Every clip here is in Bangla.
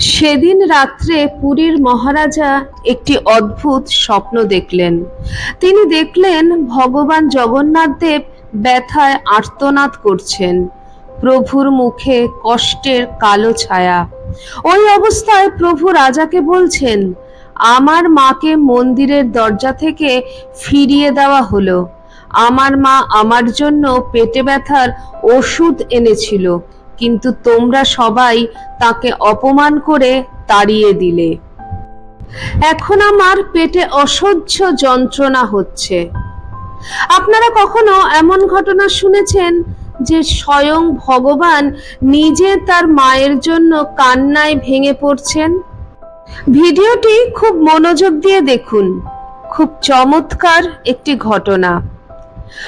সেদিন রাত্রে পুরীর মহারাজা একটি অদ্ভুত স্বপ্ন দেখলেন। তিনি দেখলেন ভগবান জগন্নাথ দেব ব্যথায় আর্তনাদ করছেন। প্রভুর মুখে কষ্টের কালো ছায়া। ওই অবস্থায় প্রভু রাজাকে বলছেন, আমার মাকে মন্দিরের দরজা থেকে ফিরিয়ে দেওয়া হলো। আমার মা আমার জন্য পেটে ব্যথার ওষুধ এনেছিল। কিন্তু তোমরা সবাই তাকে অপমান করে তাড়িয়ে দিলে। এখন আমার পেটে অসহ্য যন্ত্রণা হচ্ছে। আপনারা কখনো এমন ঘটনা শুনেছেন যে স্বয়ং ভগবান নিজে তার মায়ের জন্য কান্নায় ভেঙে পড়ছেন? ভিডিওটি খুব মনোযোগ দিয়ে দেখুন। খুব চমৎকার একটি ঘটনা।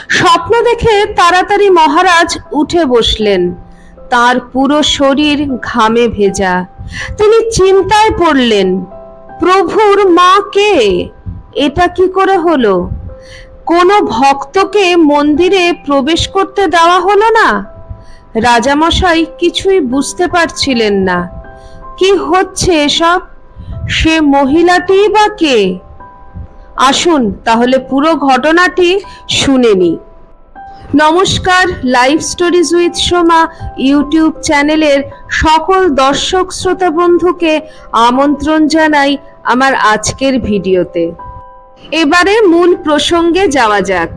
স্বপ্ন দেখে তাড়াতাড়ি মহারাজ উঠে বসলেন। তার পুরো শরীর ঘামে ভেজা। তিনি চিন্তায় পড়লেন, প্রভুর মা কে? এটা কি করে হলো? কোনো ভক্তকে মন্দিরে প্রবেশ করতে দেওয়া হলো না? রাজামশাই কিছুই বুঝতে পারছিলেন না। কি হচ্ছে এসব? সে মহিলাটিই বা কে? আসুন, তাহলে পুরো ঘটনাটি শুনে নিই নমস্কার live stories with Soma YouTube চ্যানেলের সকল দর্শক শ্রোতা বন্ধুকে আমন্ত্রণ জানাই আমার আজকের ভিডিওতে। এবারে মূল প্রসঙ্গে যাওয়া যাক।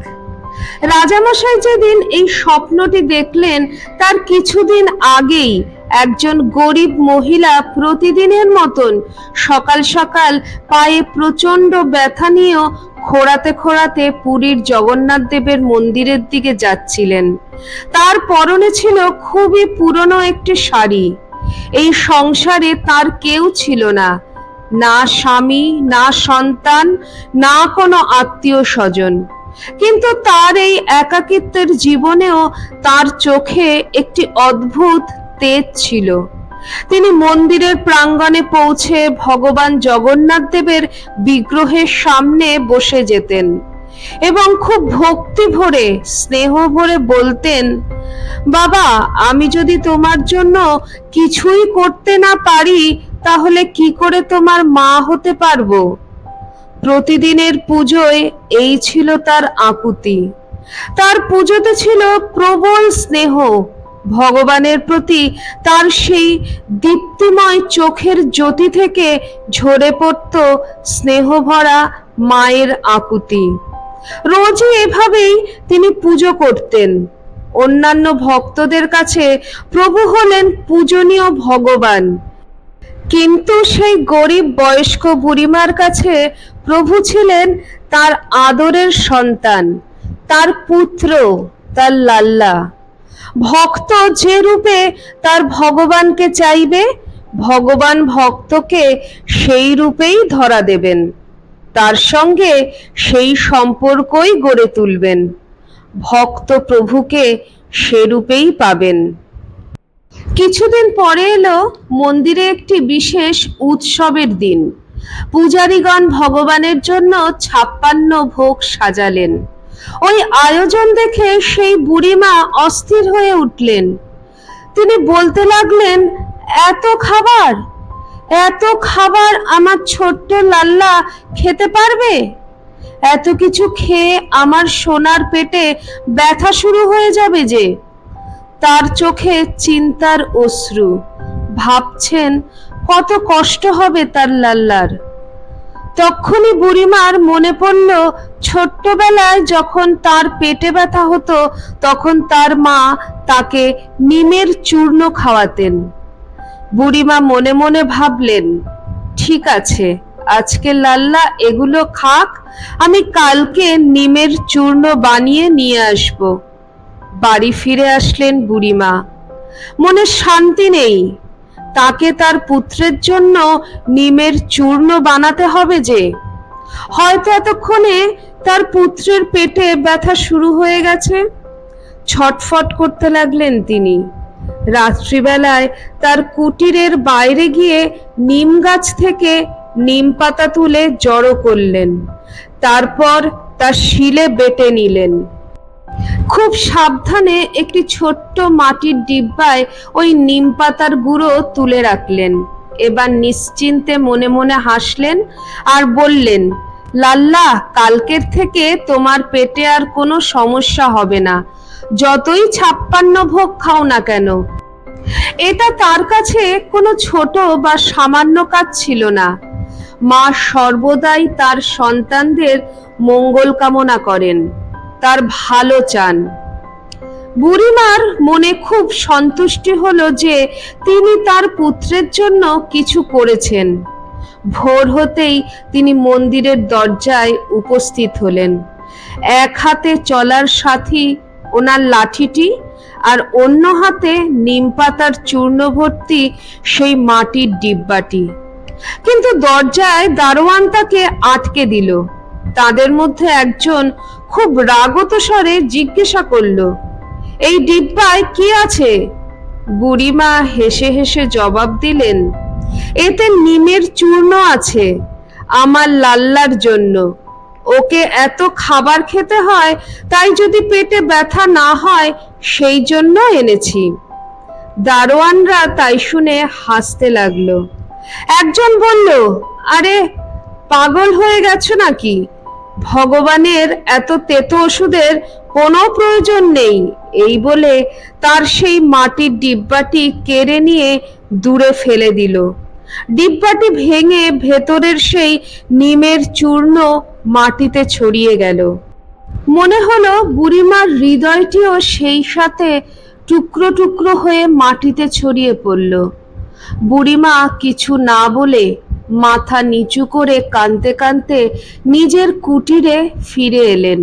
রাজামশাই যেদিন এই স্বপ্নটি দেখলেন, তার কিছুদিন আগেই একজন গরিব মহিলা প্রতিদিনের মতন সকাল সকাল পায়ে প্রচণ্ড ব্যথা নিয়েও খোঁড়াতে খোঁড়াতে পুরীর জগন্নাথ দেবের মন্দিরের দিকে যাচ্ছিলেন। তার পরনে ছিল খুবই পুরনো একটি শাড়ি। এই সংসারে তার কেউ ছিল না। না স্বামী, না সন্তান, না কোনো আত্মীয় স্বজন। কিন্তু তার এই একাকিত্বের জীবনেও তার চোখে একটি অদ্ভুত তেজ ছিল। তিনি মন্দিরের প্রাঙ্গণে পৌঁছে ভগবান জগন্নাথ দেবের বিগ্রহের সামনে বসে যেতেন এবং খুব ভক্তি ভরে, স্নেহ ভরে বলতেন, বাবা, আমি যদি তোমার জন্য কিছুই করতে না পারি, তাহলে কি করে তোমার মা হতে পারব? প্রতিদিনের পুজোয় এই ছিল তার আকুতি। তার পুজোতে ছিল প্রবল স্নেহ ভগবানের প্রতি তার সেই দীপ্তিময় চোখের জ্যোতি থেকে ঝরে পড়ত স্নেহ ভরা মায়ের আকুতি। রোজই এভাবেই তিনি পুজো করতেন। অন্যান্য ভক্তদের কাছে প্রভু হলেন পূজনীয় ভগবান। কিন্তু সেই গরিব বয়স্ক বুড়িমার কাছে প্রভু ছিলেন তার আদরের সন্তান, তার পুত্র, তার লাল্লা। ভক্ত যে রূপে তার ভগবানকে চাইবে, ভগবান ভক্তকে সেই রূপেই ধরা দেবেন। তার সঙ্গে সেই সম্পর্কই গড়ে তুলবেন। ভক্ত প্রভুকে সে রূপেই পাবেন। কিছুদিন পরে এলো মন্দিরে একটি বিশেষ উৎসবের দিন। পূজারীগণ ভগবানের জন্য ছাপ্পান্ন ভোগ সাজালেন। ওই আয়োজন দেখে সেই বুড়িমা অস্থির হয়ে উঠলেন। তিনি বলতে লাগলেন, এত খাবার? এত খাবার আমার ছোট্ট লাল্লা খেতে পারবে? এত কিছু খেয়ে আমার সোনার পেটে ব্যথা শুরু হয়ে যাবে যে। তার চোখে চিন্তার অশ্রু। ভাবছেন, কত কষ্ট হবে তার লাল্লার। তক্ষুনি বুড়িমার মনে পড়ল ছোট্টবেলায় যখন তার পেটে ব্যথা হতো, তখন তার মা তাকে নিমের চূর্ণ খাওয়াতেন। বুড়িমা মনে মনে ভাবলেন, ঠিক আছে, আজকে লাল্লা, এগুলো খাক, আমি কালকে নিমের চূর্ণ বানিয়ে নিয়ে আসব। বাড়ি ফিরে আসলেন বুড়িমা। মনে শান্তি নেই, তাকে তার পুত্রের জন্য নিমের চূর্ণ বানাতে হবে যে। হয়তো এতক্ষণে তার পুত্রের পেটে ব্যথা শুরু হয়ে গেছে। ছটফট করতে লাগলেন তিনি। রাত্রিবেলায় তার কুটিরের বাইরে গিয়ে নিম গাছ থেকে নিম পাতা তুলে জড়ো করলেন। তারপর তার শিলে বেটে নিলেন। খুব সাবধানে একটি ছোট্ট মাটির ডিব্বায় ওই নিম পাতার গুঁড়ো তুলে রাখলেন। এবার নিশ্চিন্তে মনে মনে হাসলেন আর বললেন লাল্লা, কালকের থেকে তোমার পেটে আর কোনো সমস্যা হবে না। যতই ছাপ্পান্ন ভোগ খাও না কেন। এটা তার কাছে কোনো ছোট বা সামান্য কাজ ছিল না। মা সর্বদাই তার সন্তানদের মঙ্গল কামনা করেন, তার ভালো চান। বুড়িমার মনে খুব সন্তুষ্টি হলো যে তিনি তার পুত্রের জন্য কিছু করেছেন। ভোর হতেই তিনি মন্দিরের দরজায় উপস্থিত হলেন। এক হাতে চলার সাথী ওনার লাঠিটি আর অন্য হাতে নিমপাতার চূর্ণ ভর্তি সেই মাটির ডিব্বাটি। কিন্তু দরজায় দারোয়ান তাকে আটকে দিল। তাদের মধ্যে একজন খুব রাগত স্বরে জিজ্ঞাসা করল, এই ডিব্বায় কি আছে? বুড়িমা হেসে হেসে জবাব দিলেন এতে নিমের চূর্ণ আছে, আমার লাল্লার জন্য। ওকে এত খাবার খেতে হয়, তাই যদি পেটে ব্যথা না হয়, সেই জন্য এনেছি। দারোয়ানরা তাই শুনে হাসতে লাগল। একজন বলল, আরে, পাগল হয়ে গেছো নাকি? ভগবানের এত তেতো ওষুধের কোনো প্রয়োজন নেই। এই বলে তার সেই মাটির ডিব্বাটি কেড়ে নিয়ে দূরে ফেলে দিল। ডিব্বাটি ভেঙে ভেতরের সেই নিমের চূর্ণ মাটিতে ছড়িয়ে গেল। মনে হলো বুড়িমার হৃদয়টিও সেই সাথে টুকরো টুকরো হয়ে মাটিতে ছড়িয়ে পড়ল। বুড়িমা কিছু না বলে মাথা নিচু করে কাঁদতে কাঁদতে নিজের কুটিরে ফিরে এলেন।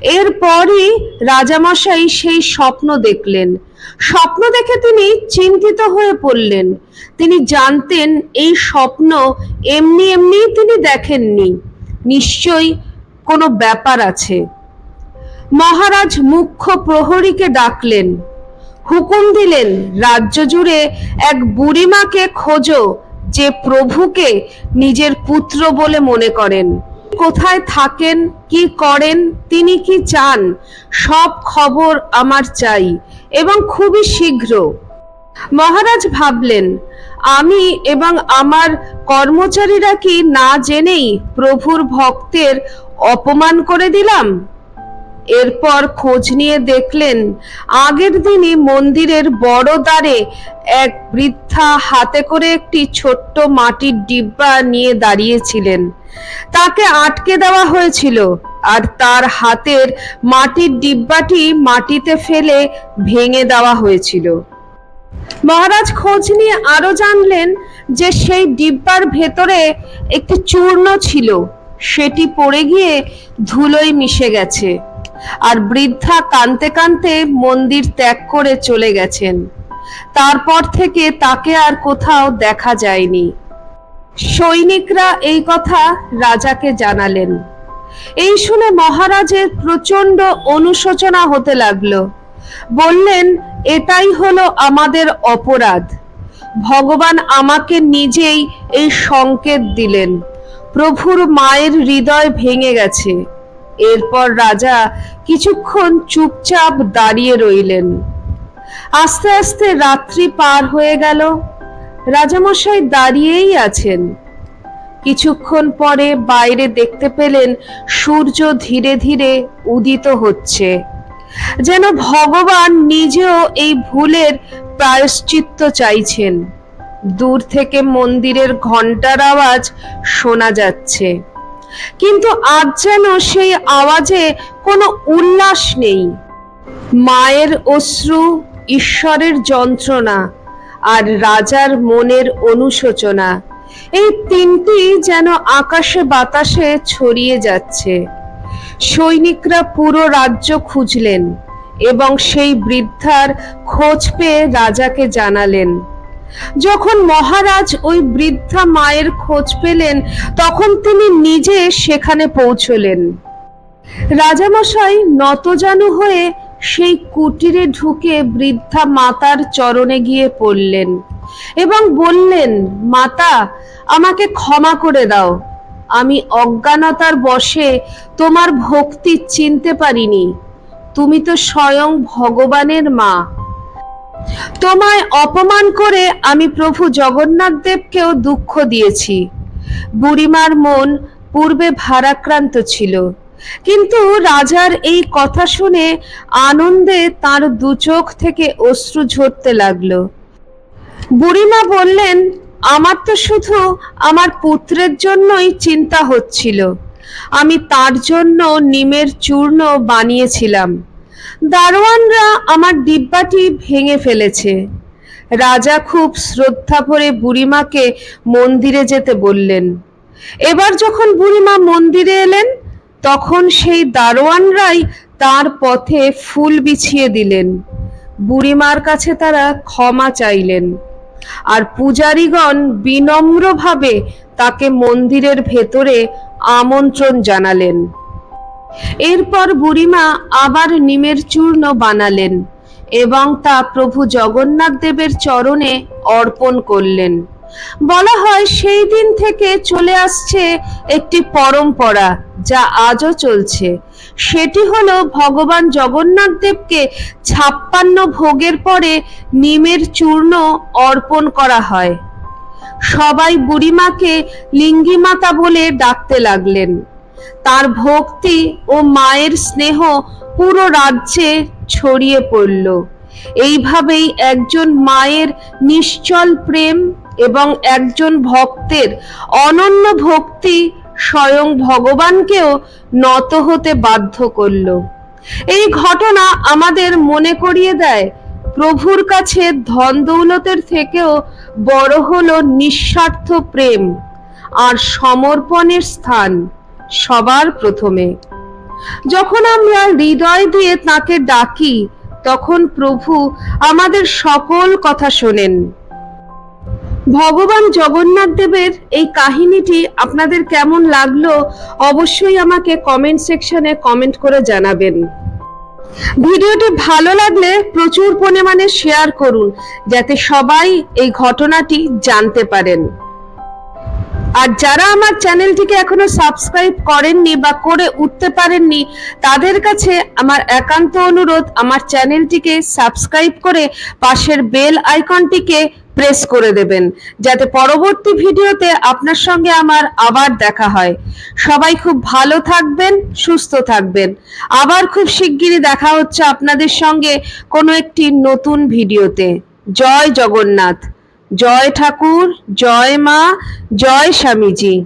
এরপরই রাজামশাই সেই স্বপ্ন দেখলেন। স্বপ্ন দেখে তিনি চিন্তিত হয়ে পড়লেন। তিনি জানতেন এই স্বপ্ন এমনি এমনি তিনি দেখেননি। নিশ্চয়ই কোনো ব্যাপার আছে। মহারাজ মুখ্য প্রহরীকে ডাকলেন। হুকুম দিলেন, রাজ্য জুড়ে এক বুড়িমাকে খোঁজো যে প্রভুকে নিজের পুত্র বলে মনে করেন। কোথায় থাকেন, কি করেন, তিনি কি চান, সব খবর আমার চাই। এবং খুবই শীঘ্র। মহারাজ ভাবলেন, আমি এবং আমার কর্মচারীরা কি না জেনেই প্রভুর ভক্তের অপমান করে দিলাম? এরপর খোঁজ নিয়ে দেখলেন, আগের দিনই মন্দিরের বড় দ্বারে এক বৃদ্ধা হাতে করে একটি ছোট্ট মাটির ডিব্বা নিয়ে দাঁড়িয়েছিলেন। তাকে আটকে দেওয়া হয়েছিল আর তার হাতের মাটির ডিব্বাটি মাটিতে ফেলে ভেঙে দেওয়া হয়েছিল। মহারাজ খোঁজ নিয়ে আরও জানলেন যে সেই ডিব্বার ভেতরে একটি চূর্ণ ছিল, সেটি পড়ে গিয়ে ধুলোয় মিশে গেছে আর বৃদ্ধা কানতে কানতে মন্দির ত্যাগ করে চলে গেছেন। তারপর থেকে তাকে আর কোথাও দেখা যায়নি। সৈনিকরা এই কথা রাজাকে জানালেন। এই শুনে মহারাজের প্রচণ্ড অনুশোচনা হতে লাগল। বললেন, এটাই হলো আমাদের অপরাধ। ভগবান আমাকে নিজেই এই সংকেত দিলেন। প্রভুর মায়ের হৃদয় ভেঙে গেছে। এরপর রাজা কিছুক্ষণ চুপচাপ দাঁড়িয়ে রইলেন। আস্তে আস্তে রাত্রি পার হয়ে গেল। রাজামশাই দাঁড়িয়েই আছেন। কিছুক্ষণ পরে বাইরে দেখতে পেলেন সূর্য ধীরে ধীরে উদিত হচ্ছে। যেন ভগবান নিজেও এই ভুলের প্রায়শ্চিত্ত চাইছেন। দূর থেকে মন্দিরের ঘণ্টার আওয়াজ শোনা যাচ্ছে। কিন্তু আজ যেন সেই আওয়াজে কোনো উল্লাস নেই। মায়ের অশ্রু, ঈশ্বরের যন্ত্রণা আর রাজার মনের অনুশোচনা। এই তিনটি যেন আকাশে বাতাসে ছড়িয়ে যাচ্ছে। সৈনিকরা পুরো রাজ্য খুঁজলেন এবং সেই বৃদ্ধার খোঁজ পেয়ে রাজাকে জানালেন। যখন মহারাজ ওই বৃদ্ধা মায়ের খোঁজ পেলেন, তখন তিনি নিজে সেখানে পৌঁছলেন। রাজামশাই নতজানু হয়ে সেই কুটিরে ঢুকে বৃদ্ধা মাতার চরণে গিয়ে পড়লেন এবং বললেন, মাতা, আমাকে ক্ষমা করে দাও। আমি অজ্ঞানতার বশে তোমার ভক্তি চিনতে পারিনি। তুমি তো স্বয়ং ভগবানের মা। তোমায় অপমান করে আমি প্রভু জগন্নাথ দেবকেও দুঃখ দিয়েছি। বুড়িমার মন পূর্বে ভারাক্রান্ত ছিল। কিন্তু রাজার এই কথা শুনে আনন্দে তার দু চোখ থেকে অশ্রু ঝরতে লাগল। বুড়িমা বললেন, আমার তো শুধু আমার পুত্রের জন্যই চিন্তা হচ্ছিল। আমি তার জন্য নিমের চূর্ণ বানিয়েছিলাম। দারোয়ানরা আমার ডিব্বাটি ভেঙে ফেলেছে। রাজা খুব শ্রদ্ধা ভরে বুড়িমাকে মন্দিরে যেতে বললেন। এবার যখন বুড়িমা মন্দিরে এলেন তখন সেই দারোয়ানরাই তার পথে ফুল বিছিয়ে দিলেন। বুড়িমার কাছে তারা ক্ষমা চাইলেন। আর পূজারীগণ বিনম্রভাবে তাকে মন্দিরের ভেতরে আমন্ত্রণ জানালেন। এরপর বুড়িমা আবার নিমের চূর্ণ বানালেন এবং তা প্রভু জগন্নাথ দেবের চরণে অর্পণ করলেন। বলা হয় সেই দিন থেকে চলে আসছে একটি পরম্পরা যা আজও চলছে। সেটি হলো ভগবান জগন্নাথ দেবকে ছাপ্পান্ন ভোগের পরে নিমের চূর্ণ অর্পণ করা হয়। সবাই বুড়িমাকে লিঙ্গিমাতা বলে ডাকতে লাগলেন। তার ভক্তি ও মায়ের স্নেহ পুরো রাজ্যে ছড়িয়ে পড়ল। এইভাবেই একজন মায়ের নিশ্চল প্রেম এবং একজন ভক্তের অনন্য ভক্তি স্বয়ং ভগবানকেও নত হতে বাধ্য করল। এই ঘটনা আমাদের মনে করিয়ে দেয়, প্রভুর কাছে ধন দৌলতের থেকেও বড় হলো নিঃস্বার্থ প্রেম আর সমর্পণের স্থান সবার প্রথমে। যখন আমরা হৃদয় দিয়ে তাকে ডাকি, তখন প্রভু আমাদের সকল কথা শোনেন। ভগবান জগন্নাথ দেবের এই কাহিনীটি আপনাদের কেমন লাগল অবশ্যই আমাকে কমেন্ট সেকশনে কমেন্ট করে জানাবেন। ভিডিওটি ভালো লাগলে প্রচুর পরিমাণে শেয়ার করুন, যাতে সবাই এই ঘটনাটি জানতে পারেন। আর যারা আমার চ্যানেলটিকে এখনও সাবস্ক্রাইব করেননি বা করে উঠতে পারেননি, তাদের কাছে আমার একান্ত অনুরোধ, আমার চ্যানেলটিকে সাবস্ক্রাইব করে পাশের বেল আইকনটিকে প্রেস করে দেবেন, যাতে পরবর্তী ভিডিওতে আপনার সঙ্গে আমার আবার দেখা হয়। সবাই খুব ভালো থাকবেন, সুস্থ থাকবেন। আবার খুব শিগগিরই দেখা হচ্ছে আপনাদের সঙ্গে কোনো একটি নতুন ভিডিওতে। জয় জগন্নাথ, জয় ঠাকুর, জয় মা, জয় স্বামীজি।